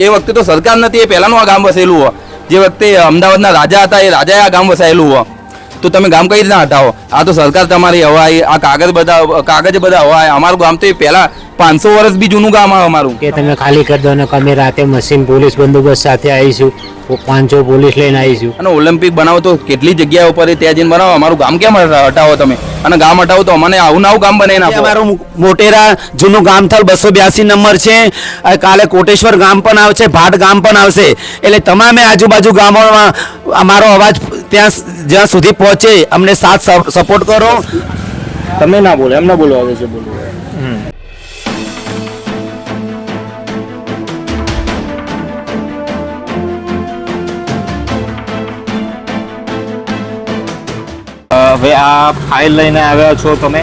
એ વખતે તો સરકાર નથી એ પહેલાંનું આ ગામ વસેલું હોય. જે વખતે અમદાવાદના રાજા હતા એ રાજાએ આ ગામ વસાયેલું હોય. તો તમે ગામ કઈ રીતના હટાવો? આ તો સરકાર તમારી હવાય આ કાગળ બધા કાગજ બધા હવાય અમારું ગામ તો એ પહેલા પાંચસો વર્ષ બી જૂનું ગામ આવે અમારું. કે તમે ખાલી કરી દો અમે રાતે મશીન પોલીસ બંદોબસ્ત સાથે આવીશું. પાંચસો પોલીસ લઈને આવીશું. અને ઓલિમ્પિક બનાવો તો કેટલી જગ્યા ઉપર ત્યાં જઈને બનાવો? અમારું ગામ કેમ હટાવો તમે? અને ગામ હટાવો તો મને આવું નવું ગામ બનાવી નાખો અમારું મોટેરા જૂનું ગામથળ બસો બ્યાસી નંબર છે. કાલે કોટેશ્વર ગામ પણ આવશે ભાટ ગામ પણ આવશે. એટલે તમામે આજુબાજુ ગામોમાં અમારો અવાજ ત્યાં જ્યાં સુધી પહોંચે અમને સાથ સપોર્ટ કરો. તમે ના બોલો એમ ના બોલો આવે છે બોલો. હવે આ ફાઇલ લઈને આવ્યા છો તમે?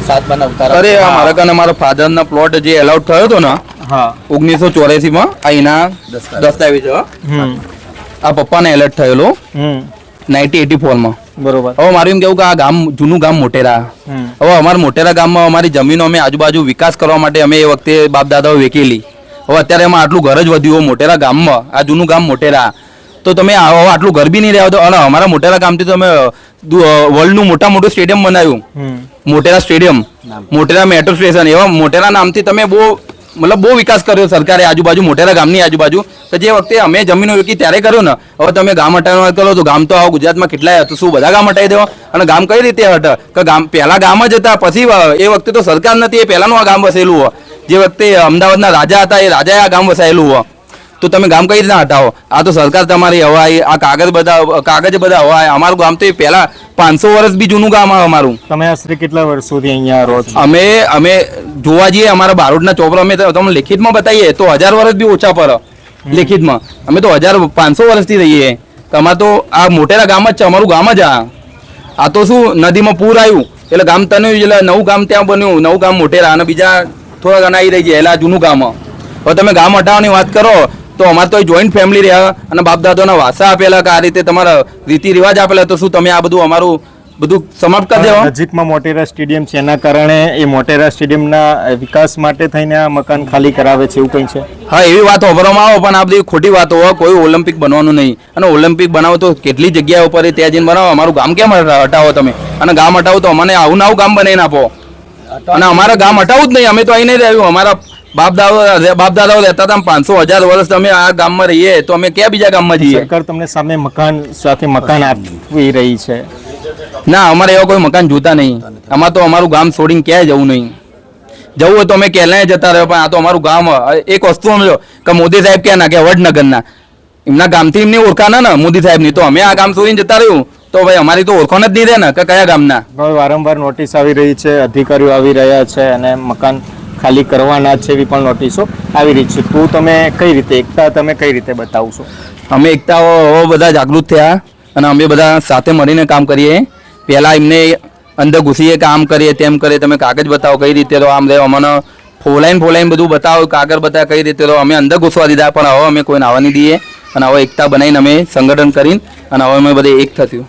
અરે આ મારા કને મારા ફાધર ના પ્લોટ જે એલાઉડ થયો હતો ને હા. ઓગણીસો ચોર્યાસી માં આ એના દસ્તાવેજ. હો. હમ. આ પપ્પાને એલર્ટ થયેલો હમ. Ninety at ફોરમાં. બરોબર. હવે મારું એમ કેવું કે આ ગામ જૂનું ગામ મોટેરા. હવે અમારા મોટેરા ગામમાં અમારી જમીનો અમે આજુબાજુ વિકાસ કરવા માટે અમે એ વખતે બાપ દાદાઓ વેકેલી હવે અત્યારે એમાં આટલું ઘર જ વધ્યું મોટેરા ગામમાં આ જૂનું ગામ મોટેરા. તો તમે આટલું ગરબી બી નહીં રહ્યા દો અને અમારા મોટેરા ગામથી તમે વર્લ્ડનું મોટા મોટું સ્ટેડિયમ બનાવ્યું. Motera stadium. Motera metro station. એવા મોટેરા નામથી તમે બહુ મતલબ બહુ વિકાસ કર્યો સરકારે આજુબાજુ મોટેરા ગામની આજુબાજુ. તો જે વખતે અમે જમીનો વેકી ત્યારે કર્યો ને હવે તમે ગામ હટાવવાની વાત કરો તો ગામ તો આવો ગુજરાતમાં કેટલાય હતું શું બધા ગામ હટાવી દેવા? અને ગામ કઈ રીતે હટ? કે ગામ પહેલા ગામ જ હતા પછી એ વખતે તો સરકાર નથી એ પહેલાનું આ ગામ વસેલું હોય. જે વખતે અમદાવાદના રાજા હતા એ રાજાએ આ ગામ વસાયેલું હોય. તો તમે ગામ કઈ રીતના હટાવો? આ તો સરકાર તમારી હવાય આ કાગળ બધા કાગજ બધા હવાય અમારું ગામ તો એ પહેલા પાંચસો વર્ષ બી જૂનું ગામ આવે અમારું. તમે આશરે કેટલા વર્ષોથી અહીંયા રહો છો? અમે અમે જોવા જઈએ અમારા બારોડના ચોપરા અમે તો તમને લેખિતમાં બતાવીએ તો હજાર વર્ષ બી ઓછા પર લેખિતમાં. અમે તો હજાર પાંચસો વર્ષથી રહીએ. તમારે તો આ મોટેરા ગામ જ છે અમારું ગામ જ આ. આ તો શું નદીમાં પૂર આવ્યું એટલે ગામ તને એટલે નવું ગામ ત્યાં બન્યું નવું ગામ મોટેરા અને બીજા થોડા ઘણા આવી રહી ગયા એટલે જૂનું ગામ. હવે તમે ગામ હટાવવાની વાત કરો તો અમારે તો જોઈન્ટ ફેમિલી રહ્યા અને બાપ દાદાના વાસા આપેલા કે આ રીતે તમારા રીતિ રિવાજ આપેલા તો શું તમે આ બધું અમારું બધું સમાપ્ત કરી દેવા? નજીકમાં મોટેરા સ્ટેડિયમ છે એના કારણે એ મોટેરા સ્ટેડિયમના વિકાસ માટે થઈને આ મકાન ખાલી કરાવે છે એવું કંઈ છે? હા એવી વાત ઓભરવામાં આવો પણ આ બધી ખોટી વાતો હોય કોઈ ઓલિમ્પિક બનવાનું નહીં. અને ઓલિમ્પિક બનાવો તો કેટલી જગ્યા ઉપર એ ત્યાં જઈને બનાવો અમારું ગામ કેમ હટાવો તમે? અને ગામ હટાવો તો અમને આવું નવું ગામ બનાવીને આપો. અને અમારા ગામ હટાવું જ નહીં અમે તો અહીં નહીં રહ્યું અમારા બાપ દાદા બાપ દાદાઓ રહેતા હતા પાંચસો હજાર વર્ષ અમે આ ગામમાં રહીએ તો અમે ક્યાં બીજા ગામમાં જઈએ? સરકાર તમને સામે મકાન સાથે મકાન આપી રહી છે. ના અમારે એવા કોઈ મકાન જોતા નહીં. અમારે તો અમારું ગામ છોડીને ક્યાંય જવું નહીં. જવું હોય તો અમે કેલાય જતા રહ્યો પણ આ તો અમારું ગામ એક વસ્તુ સમજો કે મોદી સાહેબ ક્યાં ના કે વડનગરના. એમના ગામથી એમની ઓળખાના ને મોદી સાહેબની તો અમે આ ગામ છોડીને જતા રહ્યું. તો ભાઈ અમારી તો ઓળખાણ જ નહીં રહે ને કે કયા ગામના? વારંવાર નોટિસ આવી રહી છે અધિકારીઓ આવી રહ્યા છે અને મકાન ખાલી કરવાના છે એવી પણ નોટિસો આવી રહી છે. તું તમે કઈ રીતે એકતા તમે કઈ રીતે બતાવશો? અમે એકતા હવે બધા જાગૃત થયા અને અમે બધા સાથે મળીને કામ કરીએ. પહેલાં એમને અંદર ઘૂસીએ, કામ કરીએ, તેમ કરીએ, તમે કાગળ બતાવો કઈ રીતે રહો, આમ રહ્યો અમને ફોલાઈને ફોલાઈને બધું બતાવો, કાગળ બતાવો કઈ રીતે રહો. અમે અંદર ઘૂસવા દીધા, પણ હવે અમે કોઈને આવવા નહીં દઈએ. અને હવે એકતા બનાવીને અમે સંગઠન કરીને અને હવે અમે બધે એક થયું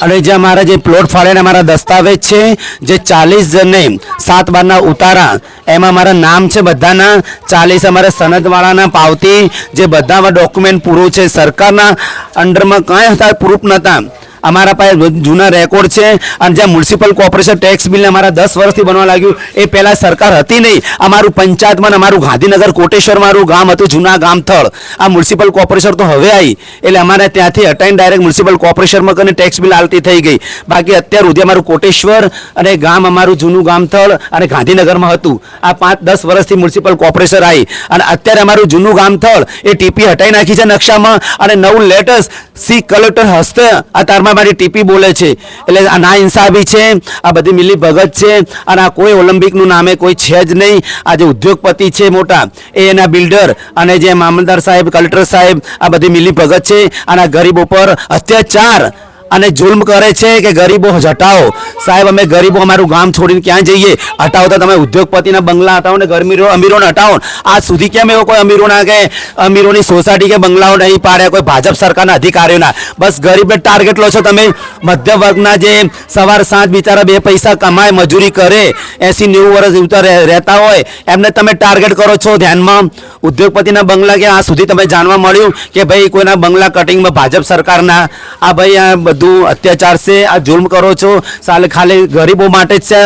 અને જે અમારા જે પ્લોટ ફાળેના અમારા દસ્તાવેજ છે, જે ચાલીસ જણને સાત બારના ઉતારા, એમાં મારા નામ છે બધાના, ચાલીસ અમારા સનદવાળાના પાવતી, જે બધામાં ડોક્યુમેન્ટ પૂરું છે સરકારના, અંડરમાં કાંઈ હતા પ્રૂફ નહોતા. અમારા પાસે જૂના રેકોર્ડ છે અને જ્યાં મ્યુનિસિપલ કોર્પોરેશન ટેક્સ બિલને અમારા દસ વર્ષથી બનવા લાગ્યું, એ પહેલાં સરકાર હતી નહીં. અમારું પંચાયતમાં અમારું ગાંધીનગર કોટેશ્વર મારું ગામ હતું, જૂના ગામ થળ. આ મ્યુનિસિપલ કોર્પોરેશન તો હવે આવી એટલે અમારે ત્યાંથી હટાઈને ડાયરેક્ટ મ્યુનિસિપલ કોર્પોરેશનમાં કરીને ટેક્સ બિલ આલતી થઈ ગઈ. બાકી અત્યાર સુધી અમારું કોટેશ્વર અને ગામ અમારું જૂનું ગામ થળ અને ગાંધીનગરમાં હતું. આ પાંચ, દસ વર્ષથી મ્યુનિસિપલ કોર્પોરેશન આવી અને અત્યારે અમારું જૂનું ગામ થળ, એ ટીપી હટાઈ નાખી છે નકશામાં. અને નવું લેટેસ્ટ સી કલેક્ટર હસ્તે આ તારમાં મારી ટીપી બોલે છે. એટલે આ ના ઇન્સાફી છે, આ બધી મિલી ભગત છે, અને આ કોઈ ઓલિમ્પિકનું નામે કોઈ છે જ નહીં. આ જે ઉદ્યોગપતિ છે મોટા, એ એના બિલ્ડર, અને જે મામલદાર સાહેબ, કલેક્ટર સાહેબ, આ બધી મિલી ભગત છે, અને ગરીબ ઉપર અત્યાચાર અને જુલ્મ કરે છે કે ગરીબો હટાવો. સાહેબ, અમે ગરીબો, અમારું ગામ છોડીને ક્યાં જઈએ? હટાવો તો તમે ઉદ્યોગપતિના બંગલા હટાવો ને ગરમીરો, અમીરોને હટાવો. આજ સુધી કેમ એવો કોઈ અમીરોના કે અમીરોની સોસાયટી કે બંગલાઓ નહીં પાડ્યા કોઈ ભાજપ સરકારના અધિકારીઓના? બસ ગરીબને ટાર્ગેટ લો છો તમે. મધ્ય વર્ગના જે સવાર સાંજ બિચારા બે પૈસા કમાય, મજૂરી કરે, એસી નેવું વર્ષ ઉતર રહેતા હોય, એમને તમે ટાર્ગેટ કરો છો ધ્યાનમાં? ઉદ્યોગપતિના બંગલા કે આ સુધી તમે જાણવા મળ્યું કે ભાઈ કોઈના બંગલા કટિંગમાં ભાજપ સરકારના? આ ભાઈ, આ બધું અત્યાચાર છે, આ જુલ્મ કરો છો. સાલે ખાલી ગરીબો માટે જ છે.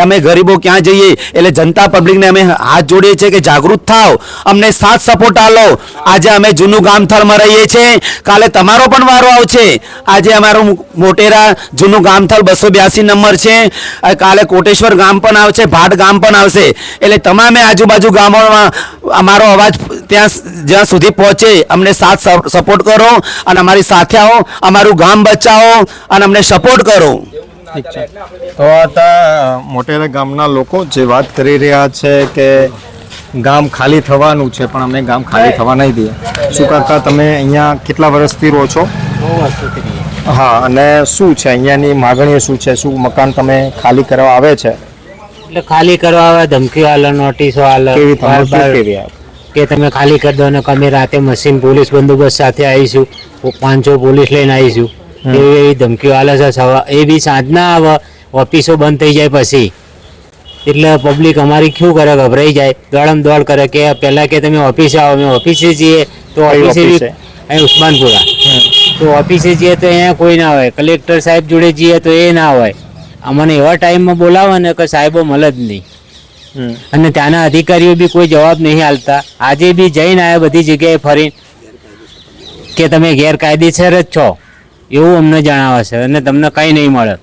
અમે ગરીબો ક્યાં જઈએ? એટલે જનતા પબ્લિકને અમે હાથ જોડીએ છીએ કે જાગૃત થાવ અમને સાથ સપોર્ટ આલો. આજે અમે જૂનું ગામથળમાં રહીએ છીએ. કાલે તમારો પણ વારો આવશે. આજે અમારું મોટેરા જૂનું ગામથળ બસો બ્યાસી નંબર છે. કાલે કોટેશ્વર ગામ પણ આવશે, ભાટ ગામ પણ આવશે. એટલે તમામે આજુબાજુ ગામોમાં અમારો અવાજ ત્યાં જ્યાં સુધી પહોંચે અમને સાથ સપોર્ટ કરો અને અમારી સાથે આવો અમારું ગામ બચાવો અને અમને સપોર્ટ કરો. ઠીક છે. તો આ મોટેરા ગામના લોકો જે વાત કરી રહ્યા છે કે ગામ ખાલી થવાનું છે પણ અમે ગામ ખાલી થવા નહીં દઈએ. શું કાકા તમે અહીંયા કેટલા વર્ષથી રહો છો? હા અને શું છે? અહીંયાની માગણીઓ શું છે? શું મકાન તમે ખાલી કરવા આવે છે? એટલે ખાલી કરવા આવે ધમકીઓ આલે નોટિસો આલે કેવી બાર કેવી આપ કે તમે ખાલી કરી દો ને અમે રાતે મશીન પોલીસ બંદોબસ્ત સાથે આવીશું. પાંચસો પોલીસ લઈને આવીશું. એવી એવી ધમકીઓ આલે છે. સવા એ બી સાંજના આવે ઓફિસો બંધ થઈ જાય પછી. એટલે પબ્લિક અમારી શું કરે? ગભરાઈ જાય. દોડમ દોડ કરે કે પહેલાં કે તમે ઓફિસે આવો. અમે ઓફિસે જઈએ તો ઓફિસે અહીં ઉસ્માનપુરા. તો ઓફિસે જઈએ તો અહીંયા કોઈ ના હોય. કલેક્ટર સાહેબ જોડે જઈએ તો એ ના હોય. અમને એવા ટાઈમમાં બોલાવે ને કે સાહેબો મળે જ નહીં. અને ત્યાંના અધિકારીઓ બી કોઈ જવાબ નહીં આપતા. આજે બી જઈને આવ્યા બધી જગ્યાએ ફરી કે તમે ગેરકાયદેસર જ છો. એવું અમને જણાવે છે અને તમને કંઈ નહીં મળે.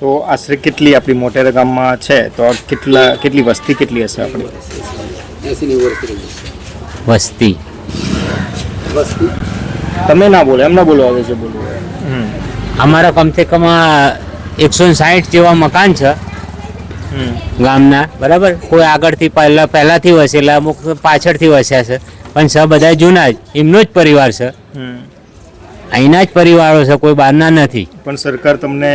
તો આશરે કેટલી આપણી મોટેરા ગામમાં છે? તો કેટલા કેટલી વસ્તી કેટલી હશે આપણી? વસ્તી. તમે ના બોલો એમ ના બોલવા આવે છે બોલો હમ. અમારા કમસે કમ એકસો સાઠ જેવા મકાન છે. ગામના. બરાબર? કોઈ આગળથી પહેલા પહેલાથી વસેલા અમુક પાછળથી વસ્યા છે. પણ સ બધા જૂના જ. એમનો જ પરિવાર છે. અહીંના જ પરિવારો છે કોઈ બહારના નથી. પણ સરકાર તમને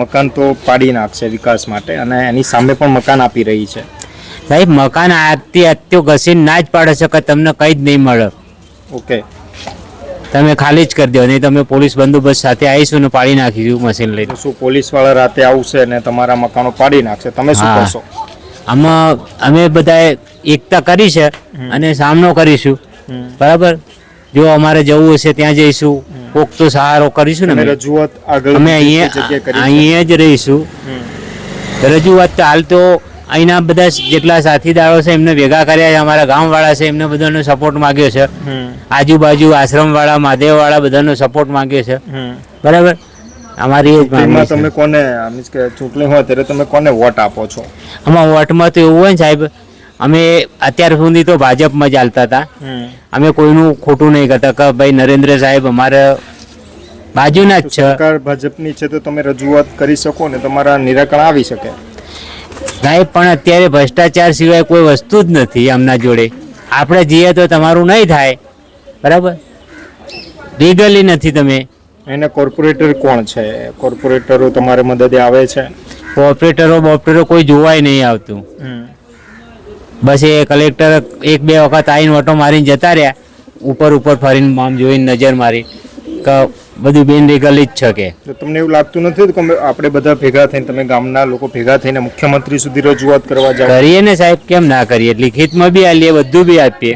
મકાન તો પાડી નાખશે વિકાસ માટે અને એની સામે પણ મકાન આપી રહી છે. સાહેબ મકાન આથી અત્યો ઘસીને ના જ પાડે છે કે તમને કંઈ જ નહીં મળે. ઓકે. તમે ખાલી જ કરી દો નહીં તમે પોલીસ બંદોબસ્ત સાથે આવીશું ને પાડી નાખીશું મશીન લઈને. શું પોલીસવાળા રાતે આવશે ને તમારા મકાનો પાડી નાખશે? તમે શું કરશો? આમાં અમે બધાએ એકતા કરી છે અને સામનો કરીશું. બરાબર? જો અમારે જવું હશે ત્યાં જઈશું. કોક તો સહારો કરીશું ને રજૂઆત આગળ અમે અહીંયા અહીંયા જ રહીશું. રજૂઆત હાલ તો અહીંના બધા જેટલા સાથીદારો છે એમને ભેગા કર્યા છે અમારા ગામવાળા છે એમને બધાનો સપોર્ટ માંગ્યો છે. આજુબાજુ આશ્રમવાળા મહાદેવવાળા બધાનો સપોર્ટ માંગ્યો છે. બરાબર? અમારી એ જ માંગણી તમે કોને મીન્સ કે ચૂંટણી હોય ત્યારે તમે કોને વોટ આપો છો? આમાં વોટમાં તો એવું હોય ને સાહેબ અમે અત્યાર સુધી તો ભાજપમાં જ ચાલતા હતા. અમે કોઈનું ખોટું નહીં કરતા કે ભાઈ નરેન્દ્ર સાહેબ અમારે બાજુના જ છે. સરકાર ભાજપની છે તો તમે રજૂઆત કરી શકો ને તમારા નિરાકરણ આવી શકે. સાહેબ પણ અત્યારે ભ્રષ્ટાચાર સિવાય કોઈ વસ્તુ જ નથી આમના જોડે. આપણે જઈએ તો તમારું નહીં થાય. બરાબર? લીગલી નથી તમે. એને કોર્પોરેટર કોણ છે? કોર્પોરેટરો તમારે મદદે આવે છે? કોર્પોરેટરો બોપરેટરો કોઈ જોવાય નહીં આવતું. બસ એ કલેક્ટર એક બે વખત આવીને ઓટો મારીને જતા રહ્યા. ઉપર ઉપર ફરીને આમ જોઈને નજર મારી. કે બધું બેન લીગલી જ છે કે. તમને એવું લાગતું નથી કે આપણે બધા ભેગા થઈને તમે ગામના લોકો ભેગા થઈને મુખ્યમંત્રી સુધી રજૂઆત કરવા જાવ કરીએ ને સાહેબ કેમ ના કરીએ? લિખિતમાં બી આલીએ બધું બી આપીએ.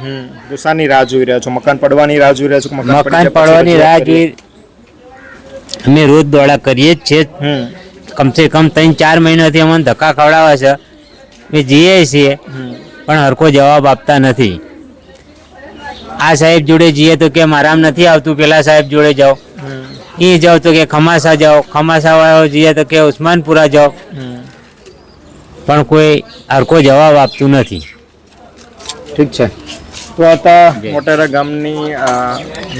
શાની રાહ જોઈ રહ્યા છો? મકાન પડવાની રાહ જોઈ રહ્યા છો મકાન પડવાની રાહ જોઈ અમે રોજ દોડા કરીએ જ છે હમ. કમસે કમ ત્રણ ચાર મહિનાથી અમને ધક્કા ખવડાવે છે. અમે જઈએ છીએ પણ હરખો જવાબ આપતા નથી. આ સાહેબ જોડે જઈએ તો કે આરામ નથી આવતું? પેલા સાહેબ જોડે જાઓ. એ જાઓ તો કે ખમાસા જાઓ ખમાસા વાળો જઈએ તો કે ઉસ્માનપુરા જાઓ. પણ કોઈ હરકો જવાબ આપતું નથી. ઠીક છે. તો આ મોટેરા ગામની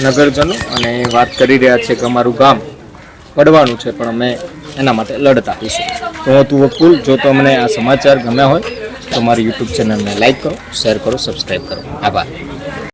નગરજનો અને વાત કરી રહ્યા છે કે અમારું ગામ પડવાનું છે, પણ અમે એના માટે લડત આપીશું તો હું તું વકુલ, જો તમને આ સમાચાર ગમ્યા હોય, તો મારી યુટ્યુબ ચેનલને લાઈક કરો શેર કરો સબસ્ક્રાઈબ કરો. આભાર.